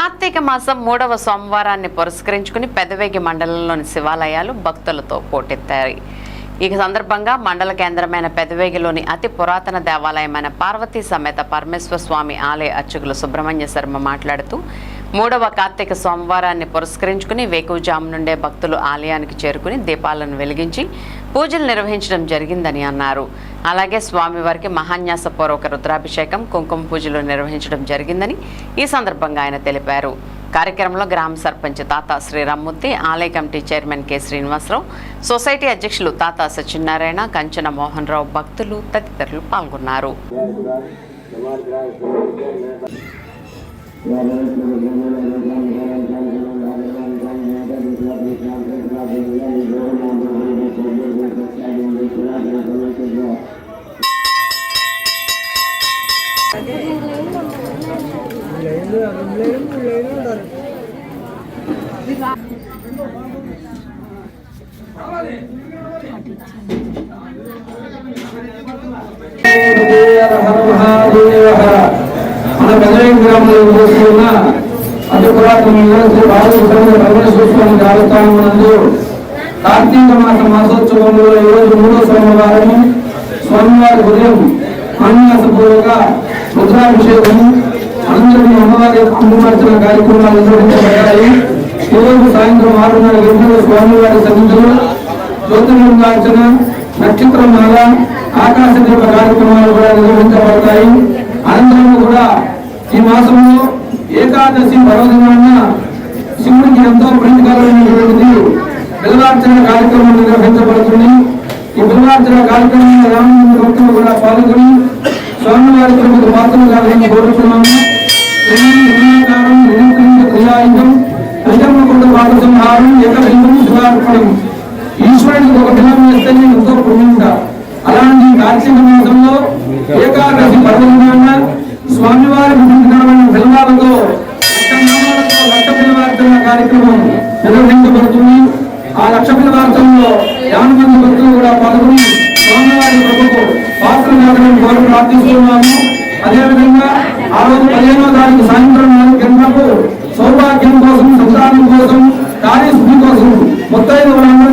కార్తీక మాసం మూడవ సోమవారాన్ని పురస్కరించుకుని పెదవేగి మండలంలోని శివాలయాలు భక్తులతో పోటెత్తాయి. ఈ సందర్భంగా మండల కేంద్రమైన పెదవేగిలోని అతి పురాతన దేవాలయమైన పార్వతీ సమేత పరమేశ్వర స్వామి ఆలయ అర్చకులు సుబ్రహ్మణ్య శర్మ మాట్లాడుతూ మూడవ కార్తీక సోమవారాన్ని పురస్కరించుకుని వేకువజాము నుండే భక్తులు ఆలయానికి చేరుకుని దీపాలను వెలిగించి పూజలు నిర్వహించడం జరిగిందని అన్నారు. అలాగే స్వామివారికి మహాన్యాసపూర్వక రుద్రాభిషేకం కుంకుమ పూజలు నిర్వహించడం జరిగిందని ఈ సందర్భంగా ఆయన తెలిపారు. కార్యక్రమంలో గ్రామ సర్పంచ్ తాత శ్రీరామ్మూర్తి ఆలయ committee chairman K Srinivasarao society అధ్యక్షులు తాత సత్యనారాయణ కంచన మోహన్ రావు భక్తులు తదితరులు పాల్గొన్నారు. Gracias. అతి పురాతనమైన కార్తీక మాస మాసోత్సవంలో ఈరోజు మూడో సోమవారం స్వామివారి ఉదయం అన్యాసపూర్వక రుద్రాభిషేకం అందరినీ అమ్మవారి అమ్మవార్చన కార్యక్రమాలు నిర్వహించబడ్డాయి ఈరోజు సాయంత్రం ఆరున్నర గంటల స్వామివారి సన్నిధిలో జ్యోతిర్లింగార్చన నక్షత్ర మాల ఆకాశ దీప కార్యక్రమాలు కూడా నిర్వహించబడతాయి అనంతరం కూడా ఈ మాసంలో ఏకాదశి పర్వదినాన శివుడికి ఎంతో ప్రీతికరమైనటువంటిది బిల్వార్చన కార్యక్రమం నిర్వహించబడుతుంది. ఈ బిల్వార్చన కార్యక్రమంలో రామలింగ భక్తులు కూడా పాల్గొని స్వామివారి తిరుపతి పాత్రలు కావాలని కోరుతున్నాము క్రియాకారం నిరంతరించ క్రియాయుధం పంచమకుండ పాప సంహారం ఏకలింగం శివార్పణం. ఈశ్వరుడికి ఒక బిల్లం వేస్తే నేను ఎంతో పుణ్యంగా. అలాంటి కార్తీక మాసంలో కార్యక్రమం నిర్వహించబడుతుంది. ఆ లక్ష వార్తల్లో యాభై మంది భక్తులు కూడా పాల్గొని స్వామివారి ప్రభుత్వం పాత్ర మాత్రం కోరు ప్రార్థిస్తున్నాము. అదేవిధంగా ఆ రోజు పదిహేనో తారీఖు సాయంత్రం నాలుగు సౌభాగ్యం కోసం సంతానం కోసం కార్యశుద్ధి కోసం ముత్తైదు వాళ్ళందరూ